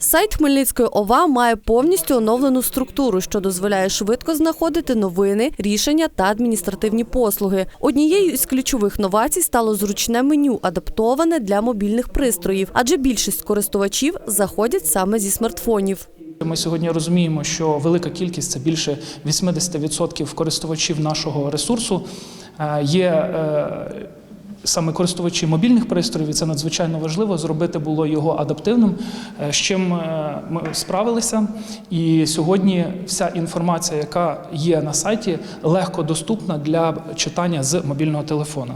Сайт Хмельницької ОВА має повністю оновлену структуру, що дозволяє швидко знаходити новини, рішення та адміністративні послуги. Однією із ключових новацій стало зручне меню, адаптоване для мобільних пристроїв, адже більшість користувачів заходять саме зі смартфонів. Ми сьогодні розуміємо, що велика кількість це більше 80% користувачів нашого ресурсу е, є. Саме користувачі мобільних пристроїв, і це надзвичайно важливо зробити було його адаптивним, е, з чим е, ми справилися. І сьогодні вся інформація, яка є на сайті, легко доступна для читання з мобільного телефона.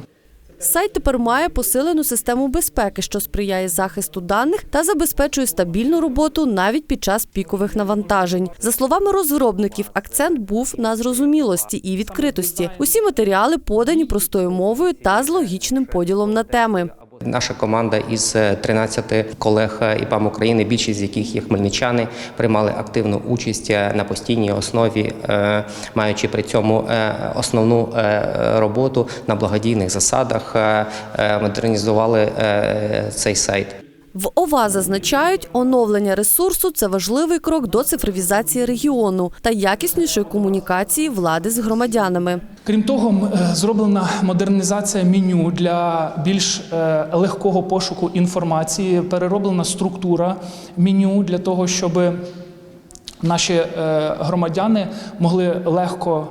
Сайт тепер має посилену систему безпеки, що сприяє захисту даних та забезпечує стабільну роботу навіть під час пікових навантажень. За словами розробників, акцент був на зрозумілості і відкритості. Усі матеріали подані простою мовою та з логічним поділом на теми. Наша команда із е, 13 колег е, ІПАМ України, більшість з яких є хмельничани, приймали активну участь е, на постійній основі, е, маючи при цьому е, основну е, роботу на благодійних засадах, е, е, модернізували е, цей сайт. В ОВА зазначають, оновлення ресурсу це важливий крок до цифровізації регіону та якіснішої комунікації влади з громадянами. Крім того, е, зроблена модернізація меню для більш е, легкого пошуку інформації, перероблена структура меню для того, щоб наші е, громадяни могли легко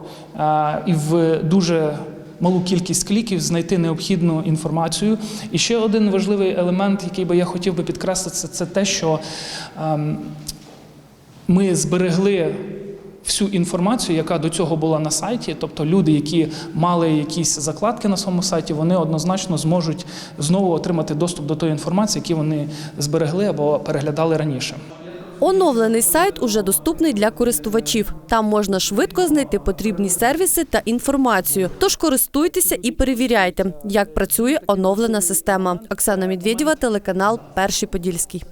і в дуже малу кількість кліків знайти необхідну інформацію. І ще один важливий елемент, який би я хотів би підкреслити, це, те, що ем, ми зберегли всю інформацію, яка до цього була на сайті. Тобто люди, які мали якісь закладки на своєму сайті, вони однозначно зможуть знову отримати доступ до тої інформації, які вони зберегли або переглядали раніше. Оновлений сайт уже доступний для користувачів. Там можна швидко знайти потрібні сервіси та інформацію. Тож користуйтеся і перевіряйте, як працює оновлена система. Оксана Медведєва, телеканал Перший Подільський.